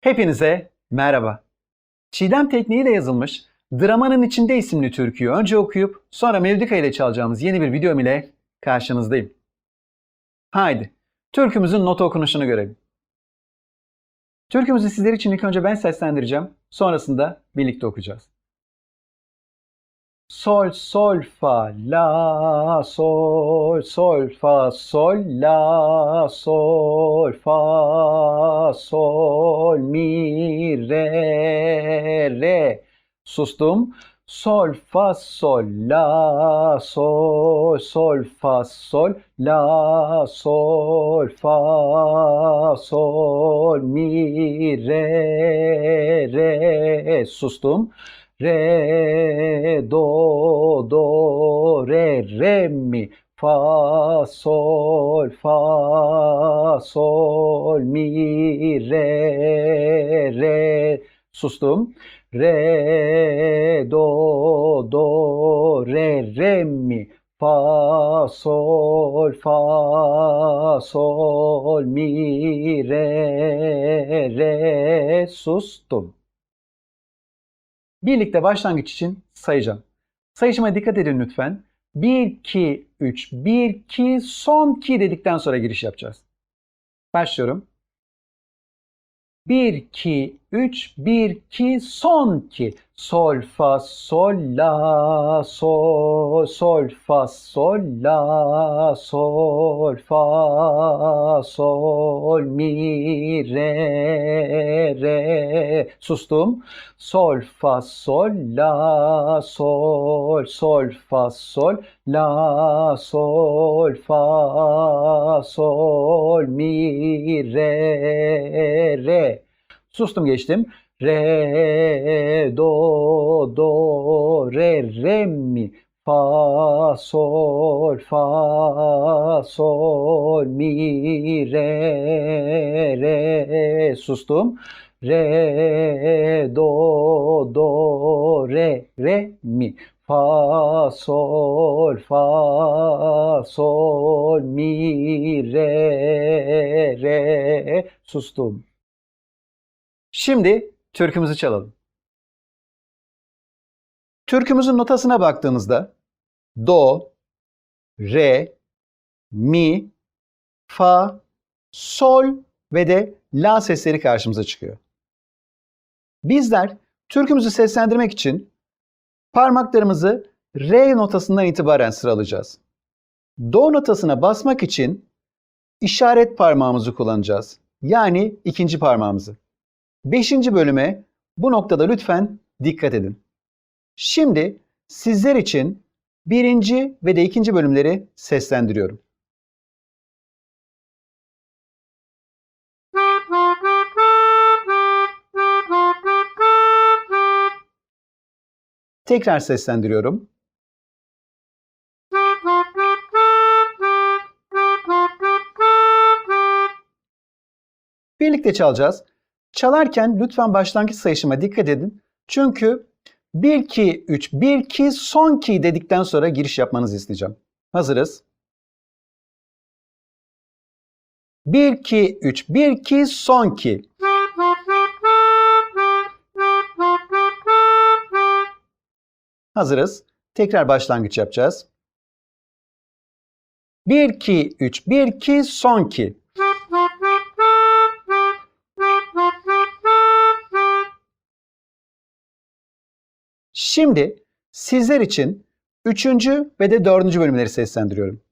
Hepinize merhaba. Çiğdem tekniğiyle yazılmış Dramanın İçinde isimli türküyü önce okuyup sonra Mevlika ile çalacağımız yeni bir videom ile karşınızdayım. Haydi türkümüzün nota okunuşunu görelim. Türkümüzü sizler için ilk önce ben seslendireceğim. Sonrasında birlikte okuyacağız. Sol, sol, fa, la, sol, sol, fa, sol, la, sol, fa, sol, mi, re, re. Sustum. Sol, fa, sol, la, sol, sol, fa, sol, la, sol, fa, sol, mi, re, re. Sustum. Re, do, do, re, re, mi, fa, sol, fa, sol, mi, re, re. Sustum. Re, do, do, re, re, mi, fa, sol, fa, sol, mi, re, re. Sustum. Birlikte başlangıç için sayacağım. Sayışıma dikkat edin lütfen. 1, 2, 3, 1, 2, son 2 dedikten sonra giriş yapacağız. Başlıyorum. 1, 2, 3, 1, 2, son 2. Sol, fa, sol, la, sol, sol, fa, sol, la, sol, fa, sol, mi, re, re. Sustum. Sol, fa, sol, la, sol, sol, fa, sol, la, sol, fa, sol, mi, re, re. Sustum geçtim. Re, do, do, re, re, mi, fa, sol, fa, sol, mi, re, re. Sustum. Re, do, do, re, re, mi, fa, sol, fa, sol, mi, re, re. Sustum. Şimdi türkümüzü çalalım. Türkümüzün notasına baktığımızda do, re, mi, fa, sol ve de la sesleri karşımıza çıkıyor. Bizler türkümüzü seslendirmek için parmaklarımızı re notasından itibaren sıralayacağız. Do notasına basmak için işaret parmağımızı kullanacağız. Yani ikinci parmağımızı. Beşinci bölüme bu noktada lütfen dikkat edin. Şimdi sizler için birinci ve de ikinci bölümleri seslendiriyorum. Tekrar seslendiriyorum. Birlikte çalacağız. Çalarken lütfen başlangıç sayışıma dikkat edin. Çünkü 1 2 3 1 2 son 2 dedikten sonra giriş yapmanızı isteyeceğim. Hazırız. 1 2 3 1 2 son 2. Hazırız. Tekrar başlangıç yapacağız. 1 2 3 1 2 son 2. Şimdi sizler için üçüncü ve de dördüncü bölümleri seslendiriyorum.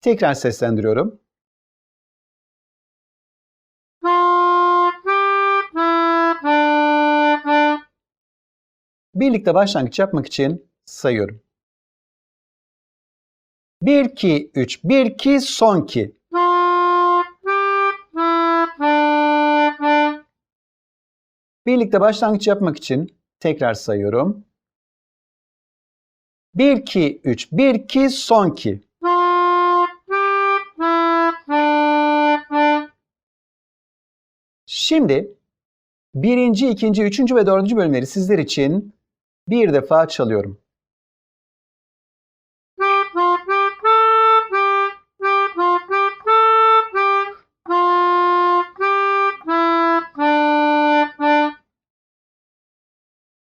Tekrar seslendiriyorum. Birlikte başlangıç yapmak için sayıyorum. 1 2 3 1 2 son 2. Birlikte başlangıç yapmak için tekrar sayıyorum. 1 2 3 1 2 son 2. Şimdi birinci, ikinci, üçüncü ve dördüncü bölümleri sizler için bir defa çalıyorum.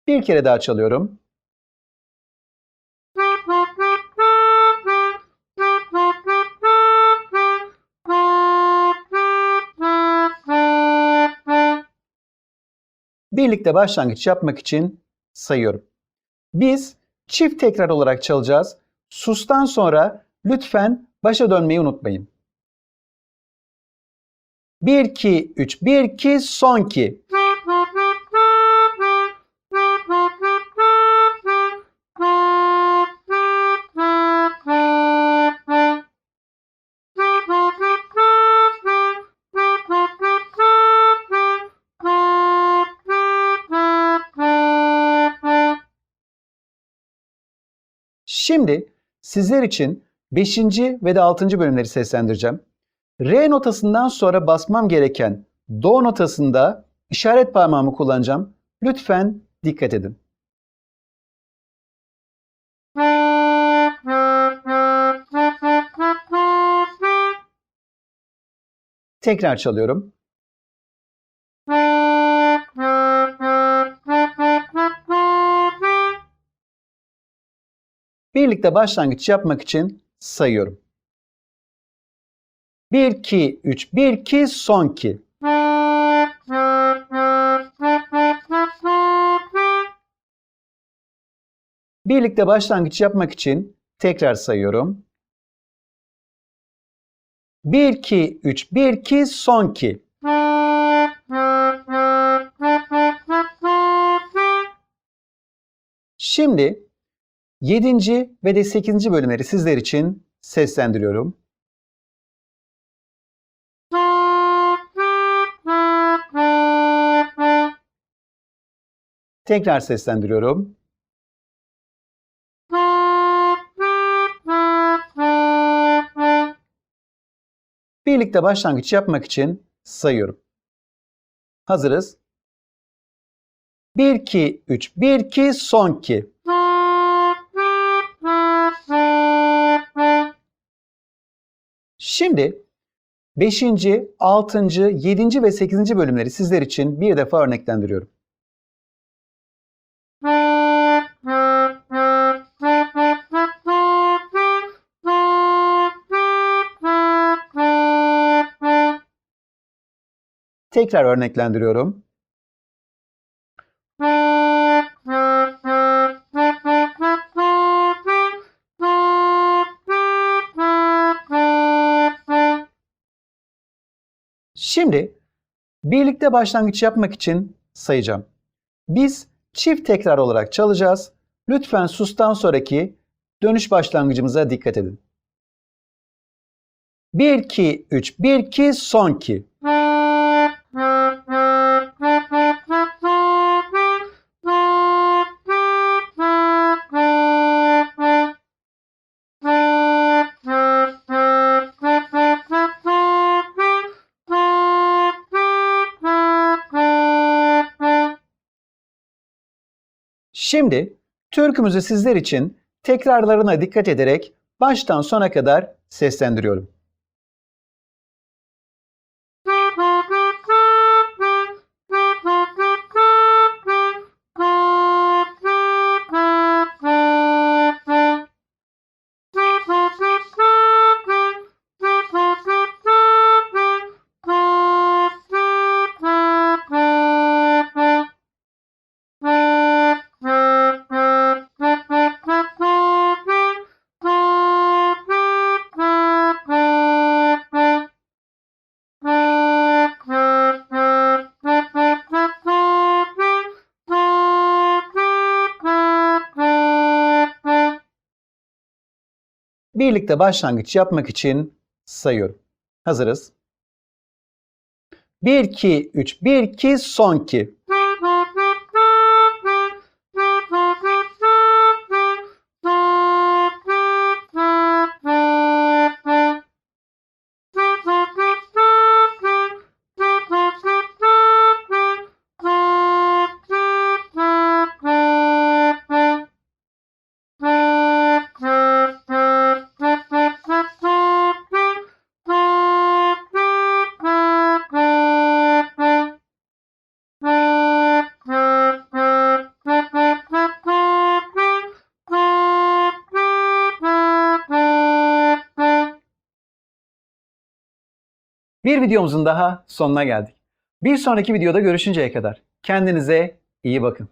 Bir kere daha çalıyorum. Birlikte başlangıç yapmak için sayıyorum. Biz çift tekrar olarak çalacağız. Sus'tan sonra lütfen başa dönmeyi unutmayın. 1 2 3 1 2 son ki. Şimdi sizler için 5. ve de 6. bölümleri seslendireceğim. R notasından sonra basmam gereken Do notasında işaret parmağımı kullanacağım. Lütfen dikkat edin. Tekrar çalıyorum. Birlikte başlangıç yapmak için sayıyorum. 1 2 3 1 2 son ki. Birlikte başlangıç yapmak için tekrar sayıyorum. 1 2 3 1 2 son ki. Şimdi 7. ve de 8. bölümleri sizler için seslendiriyorum. Tekrar seslendiriyorum. Birlikte başlangıç yapmak için sayıyorum. Hazırız. 1 2 3 1 2 son ki. Şimdi 5. 6. 7. ve 8. bölümleri sizler için bir defa örneklendiriyorum. Tekrar örneklendiriyorum. Şimdi birlikte başlangıç yapmak için sayacağım. Biz çift tekrar olarak çalacağız. Lütfen sustan sonraki dönüş başlangıcımıza dikkat edin. 1 2 3 1 2 son ki. Şimdi türkümüzü sizler için tekrarlarına dikkat ederek baştan sona kadar seslendiriyorum. Birlikte başlangıç yapmak için sayıyorum. Hazırız. 1 2 3 1 2 son ki. Bir videomuzun daha sonuna geldik. Bir sonraki videoda görüşünceye kadar kendinize iyi bakın.